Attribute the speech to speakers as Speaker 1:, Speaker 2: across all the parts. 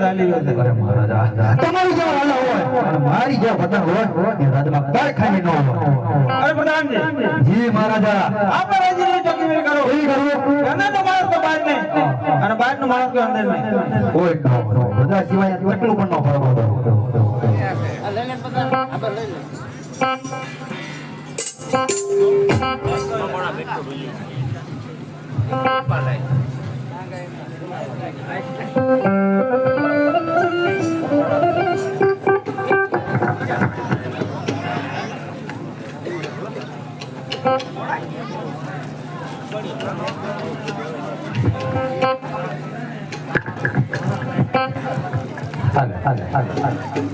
Speaker 1: અરે
Speaker 2: મહારાજા તમારી જે વાલા હોય. મારી જે વતન હોય એ રાજમાં કાંઈ ખામી ન હોય.
Speaker 1: અરે પ્રધાનજી.
Speaker 2: જી મહારાજા.
Speaker 1: આપણા કરો
Speaker 2: એ
Speaker 1: તો બહાર નહીં. અને નો માણસ અંદર
Speaker 2: કોઈ ન હોય. બધા સિવાય કેટલું પણ ન ફરવા હાલે હાલે હાલે હાલે
Speaker 1: હે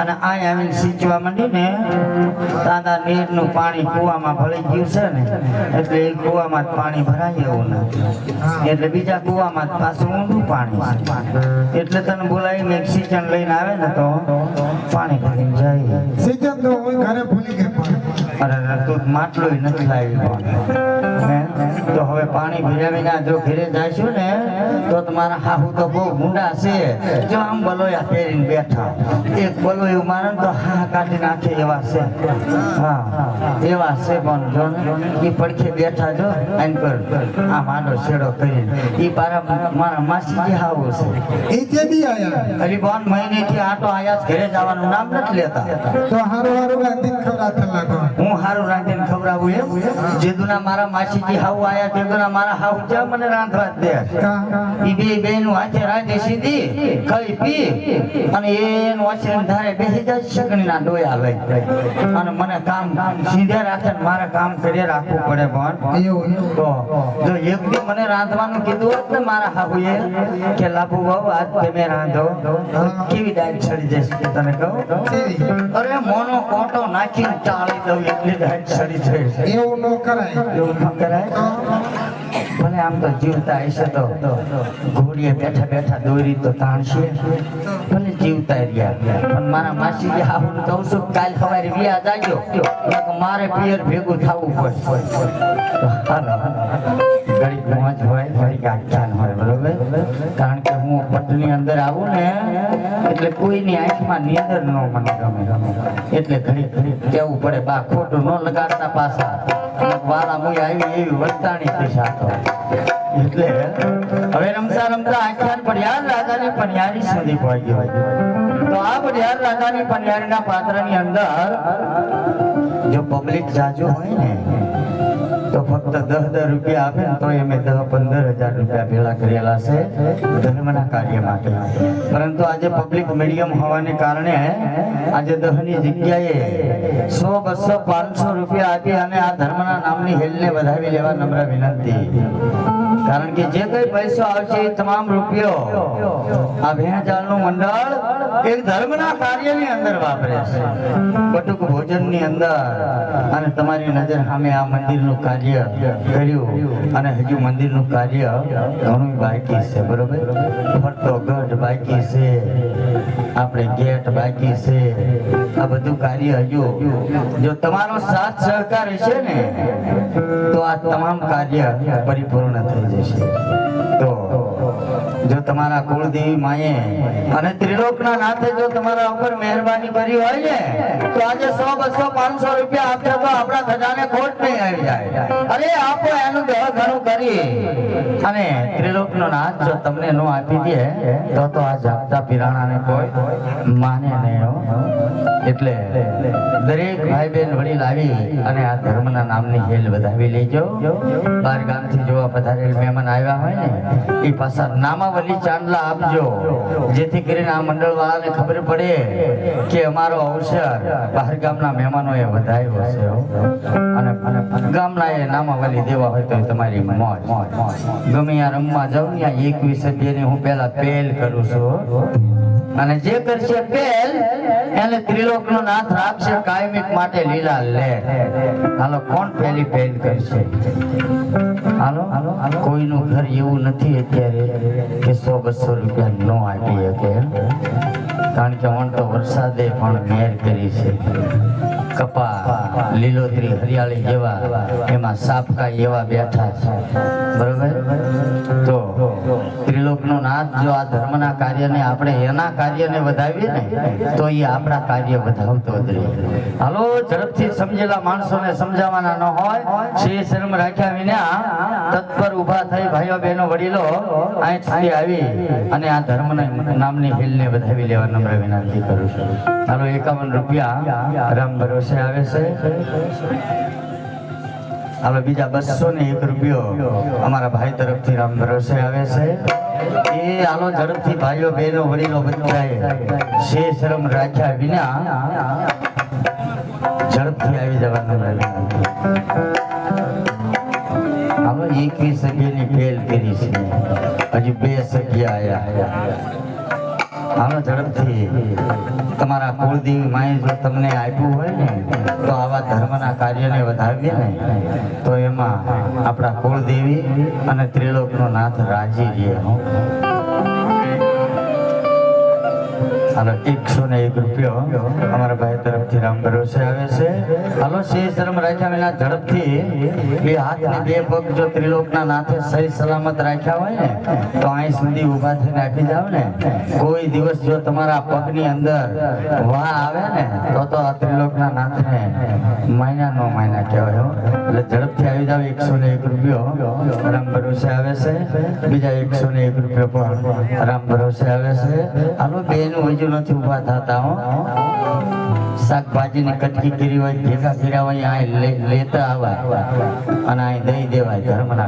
Speaker 1: અને આ આવીને સિંચવા માંડ્યું ને દાદા નીરનું પાણી કૂવામાં ભળી ગયું છે ને, એટલે એ કૂવામાં જ પાણી ભરાય એવું નથી. એટલે બીજા કૂવામાં જ પાછું ઊંડું પાણી એટલે તને બોલાવીને એક સિંચન લઈને આવે ને તો પાણી ભરીને જાય.
Speaker 3: સિંચન તો ઘરે ભૂલી પણ.
Speaker 1: અરે તું માટલું નથી લાવ્યું. તો હવે પાણી ભર્યા વિના જો ઘરે જઈશું ને તો તમારા હાહુ તો બહુ ગુંડા છે. જો આમ બલોયા પહેરીને બેઠા. એક બલોયું મારે તો હા કાઢી નાખે એવા છે. હા એવા છે પણ જો એ પડખે બેઠા જો એમ કર. આ માંડો છેડો કરીને. એ પારા મારા માસી હાવો છે.
Speaker 3: એ જે બી આયા?
Speaker 1: અરે બોન મહિનેથી આટો આયા ઘરે જવાનું નામ નથી લેતા.
Speaker 3: તો હારું હારું રાંધીને ખવડાવતા લાગો.
Speaker 1: હું હારું રાંધીને ખવડાવું એમ. જેદુના મારા માસીજી હાવ આયા તેદુના મારા હાવ જા મને રાંધવા દે. ઈ બે બેનું હાથે રાંધી સીધી ખાઈ પી અને એનું વાસણ ધારે બેસી જાય શકણીના ડોયા લઈ. અને મને કામ સીધે રાખે મારે કામ કરી રાખવું પડે પણ.
Speaker 3: એવું.
Speaker 1: તો જો એક દી મને રાંધવાનું કીધું હોત ને મારા હાહુએ કે લાભુ બાબુ આજ તમે રાંધો. કેવી ડાયટ ચડી જશે તને કહું? અરે મોનો કોટો નાખીને ટાળી દઉં એટલી ડાયટ ચડી છે.
Speaker 3: એવું ન કરાય.
Speaker 1: એવું ન કરાય? ભલે આમ તો જીવતા હશે તો ઘોડીએ બેઠા બેઠા દોરી તો તાણશે. ભલે જીવતા રહ્યા. પણ મારા માસીજી હાહુ કહું છું કાલ સવારે વ્યા જાજો મારે પિયર ભેગું થવું પડે હાલો. ઘડીક મોજ હોય ઘડીક આખ્યાન હોય બરોબર? કારણ કે હું પટની અંદર આવું ને, એટલે કોઈની આંખમાં નિંદર ન મને ગમે. એટલે ઘડી ઘડી કહેવું પડે, બા ખોટું ન લગાડતા પાછા. વાળા મુઈ આવી એવી વર્તાણી પૈસા તો એટલે હવે રમતા રમતા આખ્યાન પડિયાર રાજાની પનિયારી સુધી પહોંચ્યો. તો આ પડિયાર રાજાની પનિયારીના પાત્રની અંદર જો પબ્લિક જાજો હોય ને તો ફક્ત દસ દસ રૂપિયા આપે ને તો અમે દસ પંદર હજાર રૂપિયા ભેળા કરેલા છે ધર્મના કાર્ય માટે. પરંતુ આજે પબ્લિક મીડિયમ હોવાને કારણે આજે દહની જગ્યાએ સો બસો પાંચસો રૂપિયા આપી અને આ ધર્મના નામની હેલને વધાવી લેવા નમ્ર વિનંતી. કારણ કે જે કઈ પૈસો આવશે એ તમામ રૂપિયો આ ભેંચાળનું મંડળ એક ધર્મના કાર્યની અંદર વાપરે છે. બટુક ભોજનની અંદર અને તમારી નજર સામે આ મંદિરનું કાર્ય કર્યું અને હજુ મંદિરનું કાર્ય ઘણું બાકી છે, બરોબર? ફરતો ગઢ બાકી છે, આપણે ગેટ બાકી છે. આ બધું કાર્ય હજુ. જો તમારો સાથ સહકાર હશે ને, તો આ તમામ કાર્ય પરિપૂર્ણ થઈ જશે. તો જો તમારા કુળદેવી માએ અને ત્રિલોકના નાથે જો તમારા ઉપર મહેરબાની કરી હોય ને, તો આજે સો બસો પાંચસો રૂપિયા આપશો તો આપણા ખજાને ખોટ નહીં આવી જાય અરે આપો એનું દહ ઘણું કરી અને ત્રિલોકનો નાથ જો તમને નો આપી દે, તો તો આ જાગતા પીરાણાને કોઈ માને નહીં એટલે દરેક ભાઈ બહેન વડીલ આવી અને આ ધર્મના નામની હેલ વધાવી લેજો. બાર ગામથી જોવા પધારેલ મહેમાન આવ્યા હોય ને એ પાછા નામાવલી ચાંદલા આપજો. જેથી કરીને આ મંડળ વાળાને ખબર પડે કે અમારો અવસર બહાર ગામના મહેમાનોએ વધાયો છે અને ગામના એ નામાવલી દેવા હોય તો તમારી મોજ મોજ મોજ. ગમે આ રમવા જાઉં ને ત્યાં એકવીસ સભ્યની હું પેલા પહેલ કરું છું. અને જે કરશે પહેલ, એને ત્રિલોકનો નાથ રાખશે, કાયમિક માટે લીલા લે. હાલો, કોણ પહેલી પહેલ કરશે? હાલો, કોઈનું ઘર એવું નથી અત્યારે કે સો બસો રૂપિયા નો આપી શકે કારણ કે વણ તો વરસાદે પણ મેર કરી છે. કપા લીલોતરી, હરિયાળી જેવા એમાં સાપકા એવા બેઠા છે. બરોબર? તો ત્રિલોકનો નાથ જો આ ધર્મના કાર્યને આપણે એના કાર્યને વધાવીએ ને, તો એ આપણા કાર્ય વધાવતો જ રહે. હાલો, ઝડપથી સમજેલા માણસોને સમજાવવાના ન હોય, શ્રી શરમ રાખ્યા વિના તત્પર ઊભા થઈ ભાઈઓ બહેનો વડીલો અહીં આવી અને આ ધર્મના નામની હિલને વધાવી લેવા નમ્ર વિનંતી કરું હાલો એકાવન રૂપિયા રામ ભરોસે આવે છે. હવે બીજા બસો ને એક રૂપિયો અમારા ભાઈ તરફથી રામ ભરોસે આવે છે. એ આનો ઝડપથી ભાઈઓ, બહેનો, વડીલો બધાએ શે શરમ રાખ્યા વિના ઝડપથી આવી જવાનું હાલો એકવીસ સગીની ફેલ કરી છે. હજી બે સભ્ય આયા. હાલો ઝડપથી તમારા કુળદેવી માએ જો તમને આપ્યું હોય ને, તો આવા ધર્મના કાર્યને વધાવીએ ને, તો એમાં આપણા કુળદેવી અને ત્રિલોકનો નાથ રાજી રહે હો હાલો, એકસો ને એક રૂપિયો અમારા ભાઈ તરફથી રામ ભરોસે આવે છે. હાલો, શ્રી ધર્મ રાખ્યા વિના ઝડપથી બે હાથ બે પગ જો ત્રિલોકના નાથે સહી સલામત રાખ્યા હોય ને, તો અહીં સુધી ઊભા થઈને આપી જાવ ને. કોઈ દિવસ જો તમારા પગની અંદર વાહ આવે ને, તો તો આ ત્રિલોકના નાથને મહિના નો મહિના કહેવાય. એટલે ઝડપથી આવી જાવ એકસો ને એક રૂપિયો રામ ભરોસે આવે છે. બીજા એકસો ને એક રૂપિયો પણ રામ ભરોસે આવે છે. હાલો, બેનું હજુ નથી ઊભા થતા, હો. શાકભાજીની કટકી કરી હોય, ભેગા કર્યા હોય લે- લેતા આવા અને અહીં દઈ દેવાય ધર્મના